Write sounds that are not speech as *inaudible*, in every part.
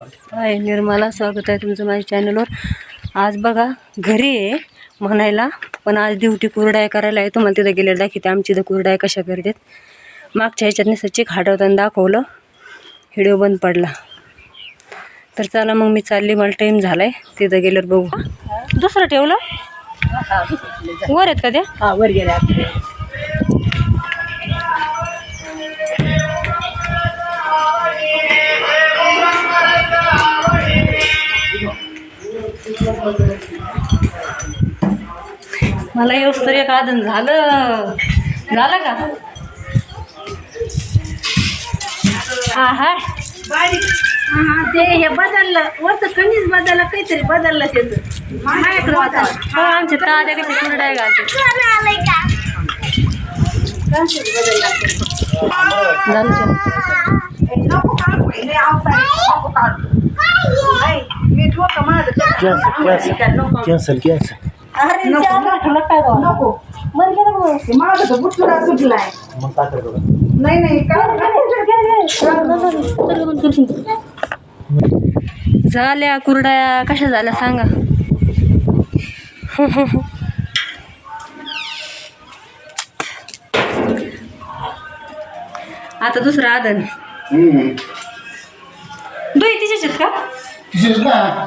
हाय निर्मला स्वागत आहे तुमचं माझ्या चॅनलवर आज बघा घरी आहे म्हणायला पण आज ड्युटी कुरडाय करायला आहे तुम्हाला तिथं गेलेलं दाखवते. आमची इथं कुरडाय कशा करतात. मागच्या ह्याच्यातनं सच्ची खाटवताना दाखवलं व्हिडिओ बंद पडला. तर चला मग मी चालली मला टाईम झाला आहे तिथं गेल्यावर बघू. दुसरं ठेवलं? वर आहेत का ते? वर गेल्या मला येऊस तर एक आदन झालं. झालं का? हा हा ते हे बदललं. वरचं कमीच बदललं काहीतरी बदललं त्याचं. माझ्याकडे होता. हो आमच्या कशी कुरडाय घालते. झालं जेवण. नको काढू, हे आवतार, नको काढू. नाही, मी ठेवतो कॅन्सल कॅन्सल अरे, नको, नको. ते माझं तर बुटकुडा सुटलाय मग काय करतो नाही नाही काय झाल्या कुरड्या कशा झाल्या सांगा आता दुसरं आदन दुई तिच्याच आहेत का ना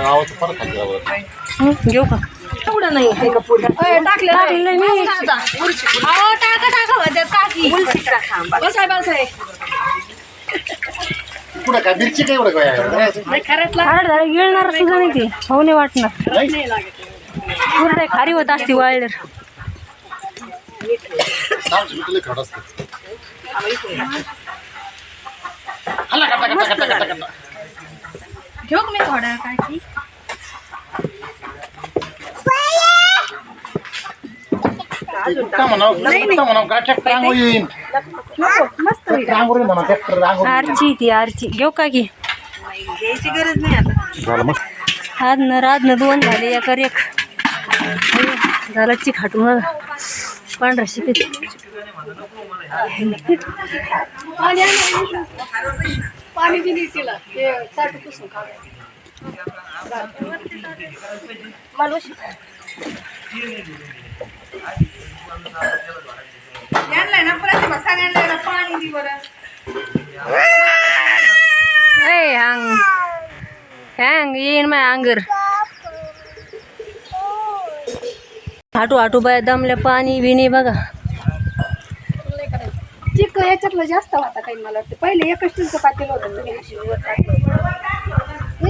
आवाज. हं, घेऊ का एवढं नाही हे टाकलं नाही. टाकलं मी. टाका, टाकी. बसाय, बसाय. पुढं काय? मिरची काय एवढं काय नाही, खरंच लाग- खारट झालं गिळणार सुद्धा नाही ते हो नाही वाटणार. नाही? लागत. कुरडाय खारी होत असते वाळल्यावर सांग सुटले खड असते. हल्ला करता करता करता करता करता. घेऊ का मी थोडं काय की? का म्हणाव? का म्हणाव? येईन. नको, मस्त होईल. रांगोळी म्हणा ट्रॅक्टर रांगोळी. आरची ती आरची. घेऊ का की? घ्यायची गरज नाही आता. झालं मग. आज न रात न दोन झाले एकर एक. झालं चिक हाटून. पांढरा शिकत पाणी दिली तिला ते चाटू पुसून ना प्रतिभा सगळ्यांना पाणी दि बरं. ए हँग हँग येईन माय अंगर. हाटू हाटू बाय दमल्या पाणी बिणी बघा. चिक याच्यातलं जास्त होता काही मला वाटतं. पहिले एकच स्टीलचं पातेल होतं तुम्ही अशी वर टाकलं.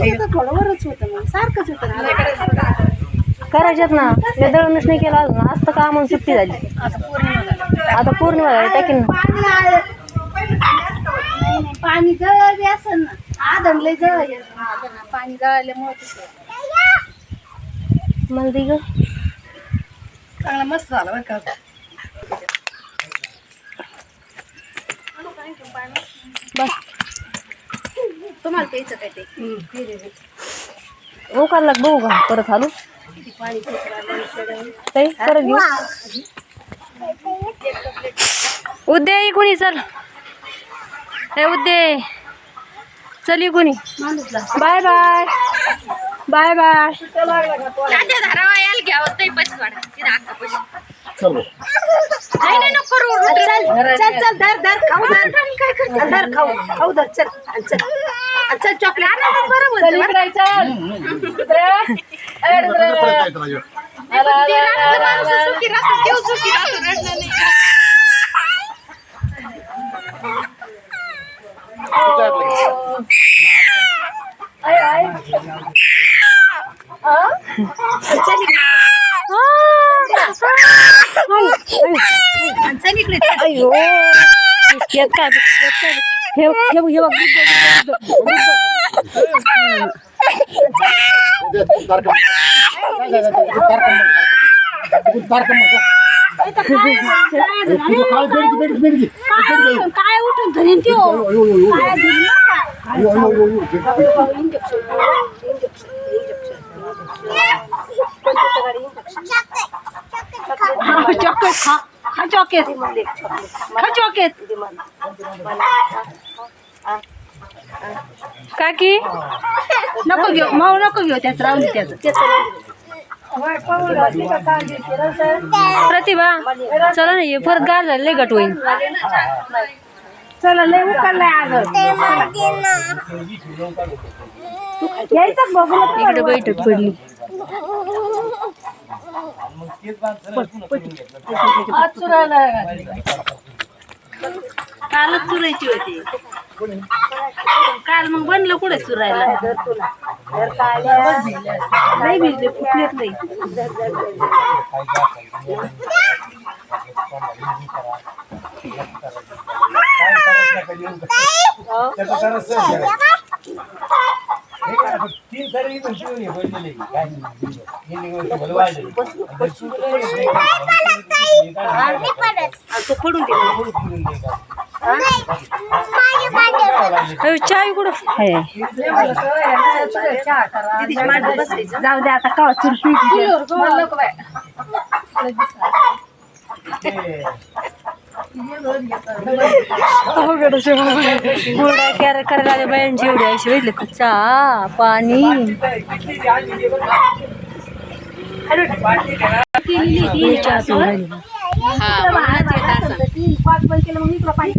याच्यात थोडं वरच होतं मग सारखंच होतं ना. करायच्यात ना. दळणच नाही केलं अजून. आज तर कामं सुट्टी झाली. आता पौर्णिमा झाली टाकीन. ना. पाणी जळले असेल ना. आदणले जळ पाणी जळाल्यामुळे. मला दे ग. चांगला मस्त झाला बरं का. बस. तुम्हाला प्यायचं काय ते? हो लाग बघू का परत हालू पाणी परत घेऊ. उद्या ये कोणी चल. ए उद्या चल ये कोणी. Bye bye. Bye bye. चल. बघ. चल. चल धर धर खाऊ धर. काय करते? धर खाऊ खाऊ धर चल चल चल. चॉकलेट. चल इकडे चल परत काय करायचं? अयो येत काय बघ, येत काय बघ. हे बघ, हे बघ, हे बघ, काय उठून धरीन ती हो? चॉकलेट खा. खा. चॉकलेट. खा चॉकलेट. काकी नको घेऊ. माऊ नको घेऊ. त्याच राहून त्याचं. प्रतिभा चला ना हे परत गार झालं लय गट होईल चला लय यायचं बघू इकडे बैठक पडली कालच चुरायची होती. काल मग बनलं कुठे चुरायला? नाही भिजले फुटलेत नाही तो पडून अयो, चाय कुठं? जाऊ दे आता करायला बायांची एवढी अशी बघितलं का चहा पाणी. चहा राहिली. पाच बंद केलं मग इकडं पाणी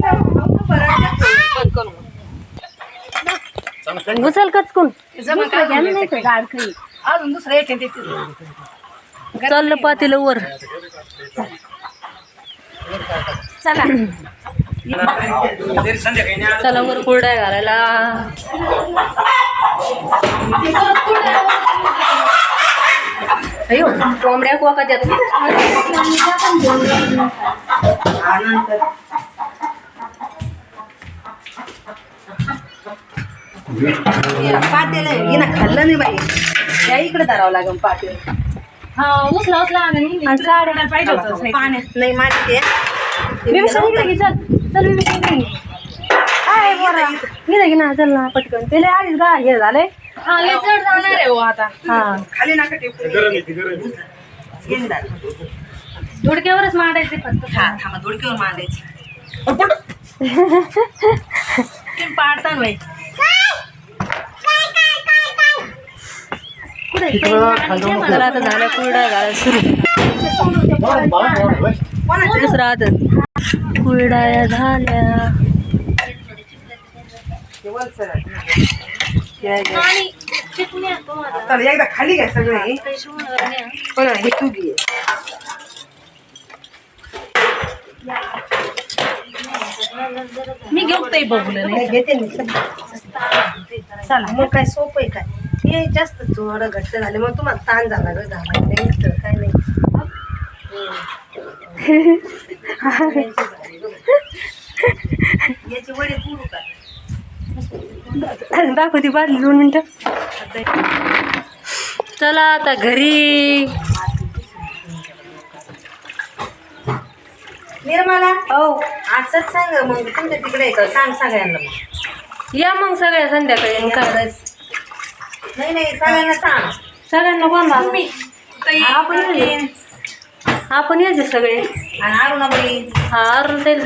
कचकून अजून दुसरं येते ते चाललं पातेलं वर. चला. चला वर कुरड्या घालायला. अयो कोंबड्या कोका त्यात पातेलं हिनं खाल्लं नाही बाई. त्या इकडे धरावं लागेल पातेल. हा उचला उचला पाहिजे होतं पाण्यात नाही विभीषण इकडे घे चल. घे काय ना चल ना पटकन. त्याला आधीच गा हे झालंय. हा लय जड जाणार आहे हो आता. हा. खाली नका टेकून घेणार धुडक्यावरच मांडायचे फक्त. हा थांबा धुडकीवर मांडायची. पाडता बाई. आता झालं कुरडा घालायला सुरू. कुरडाया झाल्या. चल एकदा खाली घ्या सगळे. पण हे तू घे मी घेऊ ताई बघलं नाही घेते मी चला मग काय सोपं आहे काय? हे जास्त थोडं घट्ट झाले मग तुम्हाला ताण झाला ग झाला. नाही काय नाही. *laughs* याची वडी पुरू का? दाखवती बादली दोन मिनिटं. चला आता घरी. निर्मला? हो. आजच सांग मग तुमच्या तिकडे का सांग सगळ्यांना मग. या मग सगळ्या संध्याकाळी करायचं? नाही नाही सगळ्यांना सांग. सगळ्यांना कोण आपण यायचे. आपण यायचे सगळे. आणि अरुणाबाई. हा अरुण ताईला